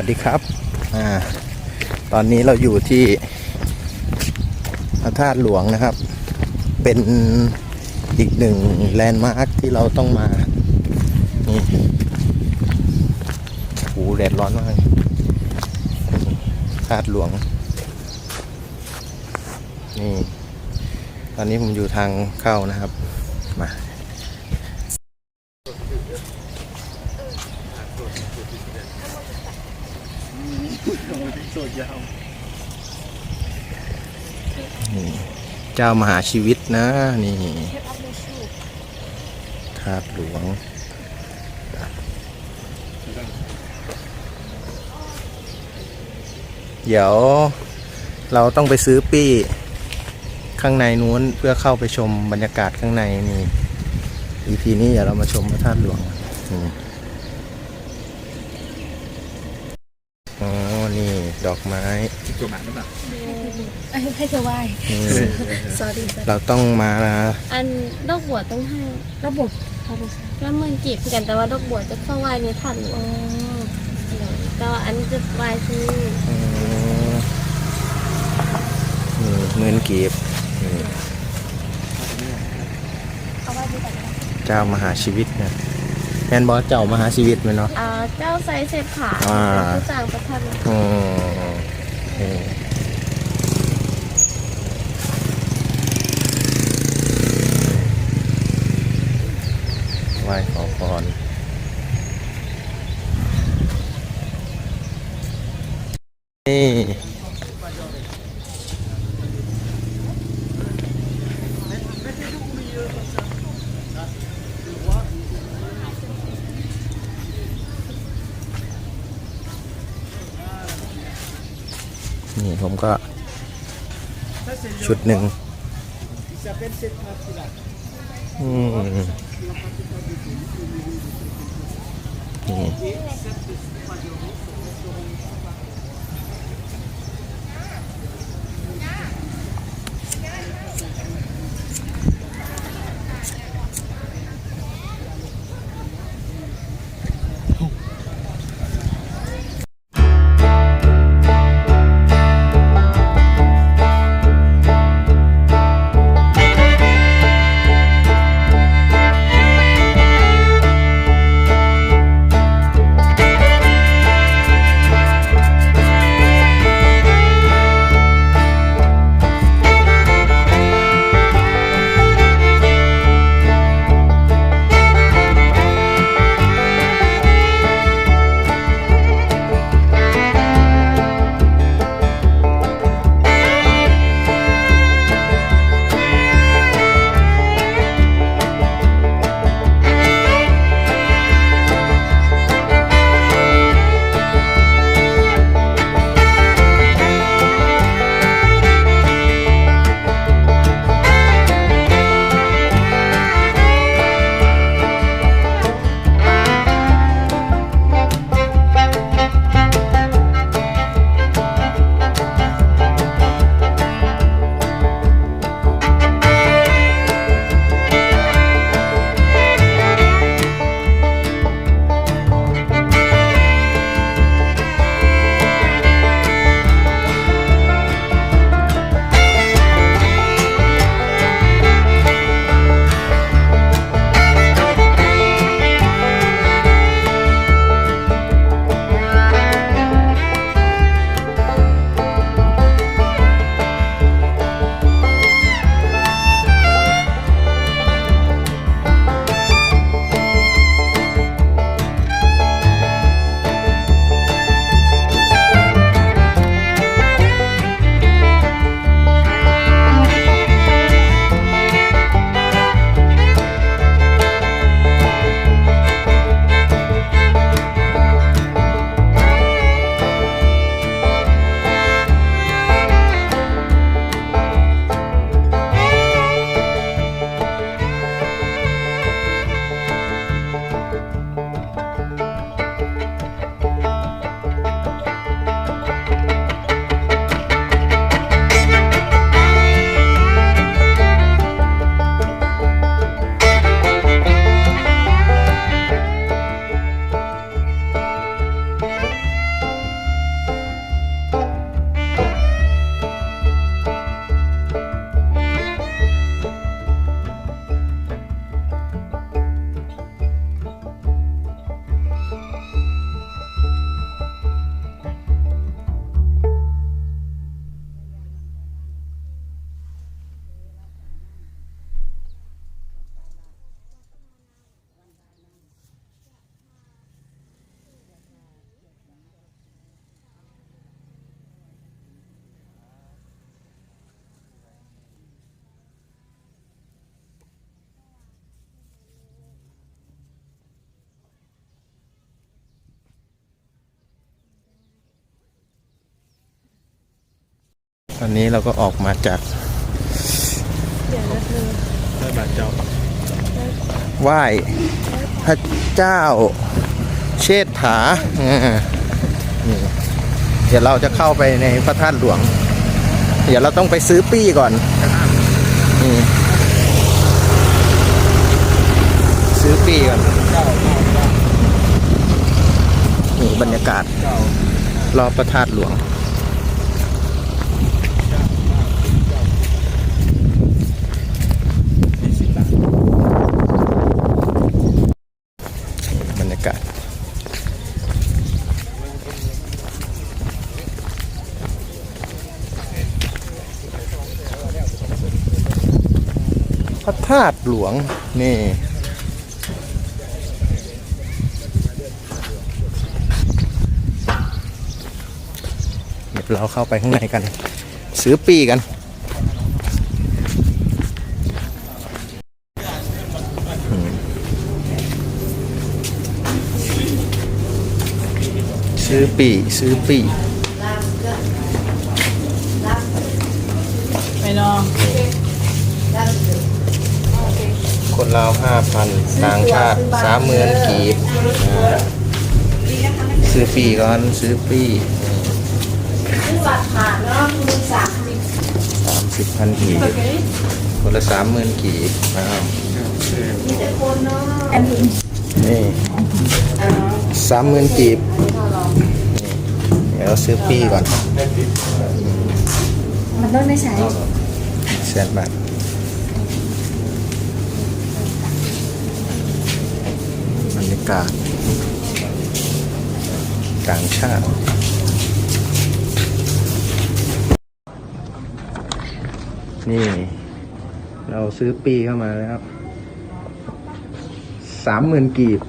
วัสดีครับอ่าตอนนี้เราอยู่ที่พระธาตุหลวงนะครับ เป็นอีกหนึ่งแลนด์มาร์คที่เราต้องมา นี่โอ้โหแดดร้อนมากธาตุหลวง นี่ ตอนนี้ผมอยู่ทางเข้านะครับ มา เจ้ามหาชีวิตนะ นี่ธาตุหลวงเดี๋ยวเราต้องไปซื้อปี้ข้างในนู้นเพื่อเข้าไปชมบรรยากาศข้างในนี่ EP นี้เดี๋ยวเรามาชมพระธาตุหลวงนี่อ๋อ นี่ ดอกไม้ให้เธอไหว้นี่ sorry เราต้องมาอันดอกบัวต้องให้ระบบพาไปใช้แล้วเมือนจีบกันแต่ว่าดอกบัวจะเข้าไหว้ในทันหลวงแต่ว่าอันนี้จะไหว้ที่อืมนี่เงินกีบนี่เอาไหว้ด้วยกันนะเจ้ามหาชีวิตนะ แมนบอสเจ้ามหาชีวิตไหมเนาะ อ่าเจ้าไซเสพขาอ่าเป็นผู้จ้างประทันอืมนี่ไหว้ขอพรนี่ ผมก็ชุดหนึ่งอืม ตอนนี้เราก็ออกมาจากเดี๋ยวนะเธอไหว้พระเจ้า เชษฐาอ่านี่เดี๋ยวเราจะเข้าไปในพระธาตุหลวง เดี๋ยวเราต้องไปซื้อปี้ก่อนนี่ซื้อปี้ก่อนนี่บรรยากาศรอบพระธาตุหลวงาตุหลวง นี่เดี๋ยวเราเข้าไปข้างในกัน ซื้อปีกันซื้อปีซื้อปี คนลาวห้าพันต่างชาติสามหมื่นกีบอ่าซื้อปีก่อนซื้อปีสามสิบพันกีบคนละสามหมื่นกีบอ้าวนี่สามหมื่นกีบนี่เดี๋ยวเราซื้อปีก่อน มันต้องไม่ใช้แสนบาทบรรยา การ ต่างชาติ นี่ เราซื้อปีเข้ามาแล้วครับสามหมื่นกีบ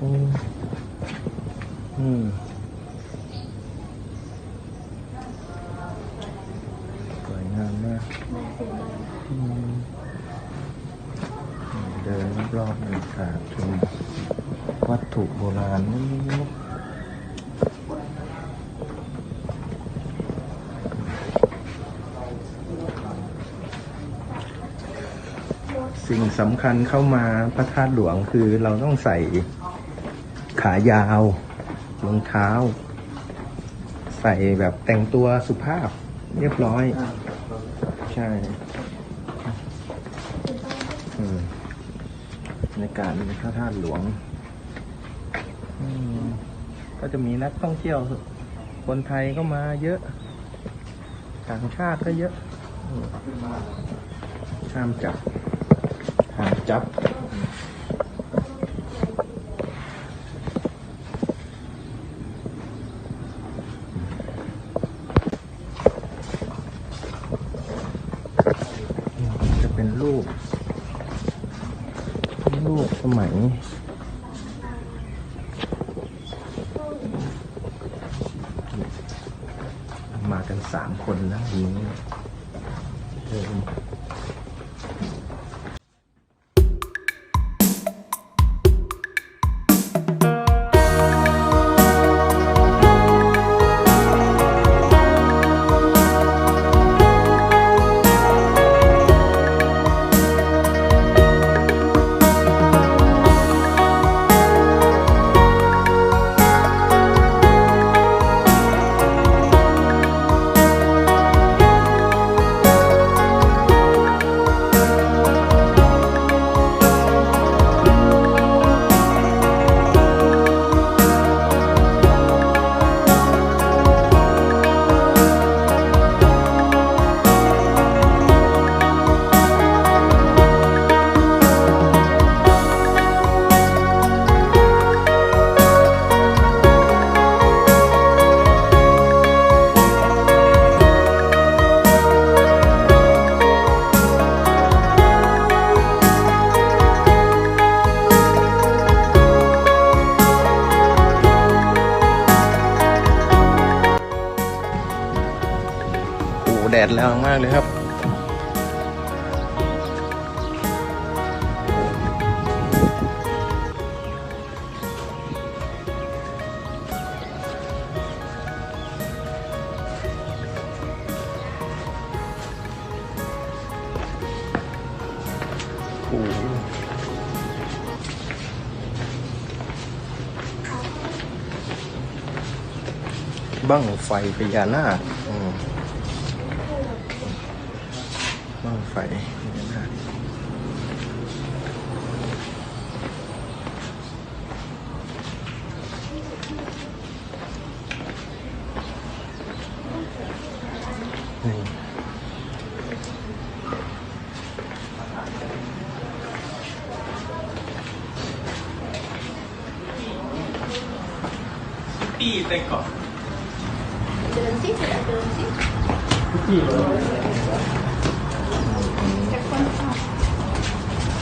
อืมสวยงามมากเดินรอบๆบรรยากาศชมวัตถุโบราณนี่สิ่งสำคัญเข้ามาพระธาตุหลวงคือเราต้องใส่ ขายาวรองเท้า ใส่แบบแต่งตัวสุภาพ เรียบร้อย ใช่อืมบรรยากาศในพระธาตุหลวงอืมก็จะมีนักท่องเที่ยว คนไทยก็มาเยอะ ต่างชาติก็เยอะอืมห้ามจับห้ามจับ จะ เป็นรูปรูปสมัยมากันสามคนนะทีนี้ แดดแรงมากเลยครับ โอ้บั้งไฟพญานาค อืมบั้งไฟพญานาคนี่เดินสิเดินสิ